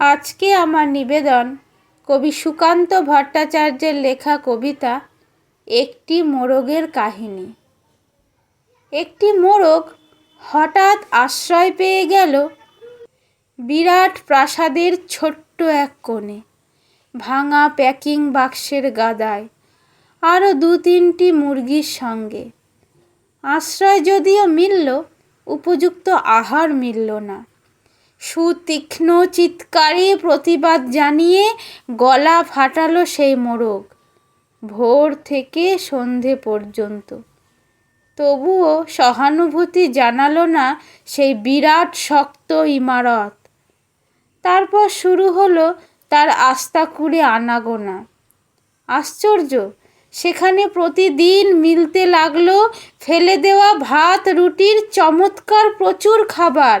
আজকে আমার নিবেদন, কবি সুকান্ত ভট্টাচার্যের লেখা কবিতা, একটি মোরগের কাহিনী। একটি মোরগ হঠাৎ আশ্রয় পেয়ে গেল বিরাট প্রাসাদের ছোট্ট এক কোণে, ভাঙা প্যাকিং বাক্সের গাদায়, আরও দু তিনটি মুরগির সঙ্গে। আশ্রয় যদিও মিলল, উপযুক্ত আহার মিলল না। সুতীক্ষ্ণ চিৎকারে প্রতিবাদ জানিয়ে গলা ফাটালো সেই মোরগ। ভোর থেকে সন্ধে পর্যন্ত। তবুও সহানুভূতি জানালো না সেই বিরাট শক্ত ইমারত। তারপর শুরু হলো তার আস্তা কুড়ে আনাগোনা। আশ্চর্য, সেখানে প্রতিদিন মিলতে লাগল ফেলে দেওয়া ভাত, রুটির চমৎকার প্রচুর খাবার।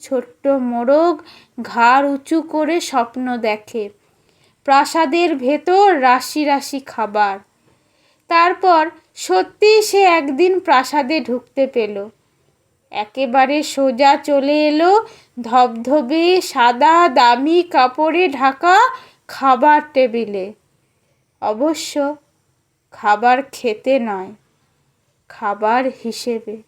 ছোট্ট মোরগ ঘাড় উঁচু করে স্বপ্ন দেখে। প্রাসাদের ভেতর রাশি রাশি খাবার। তারপর সত্যি সে একদিন প্রাসাদে ঢুকতে পেল। একেবারে সোজা চলে এলো ধবধবে সাদা দামি কাপড়ে ঢাকা খাবার টেবিলে। অবশ্য খাবার খেতে নয়, খাবার হিসেবে।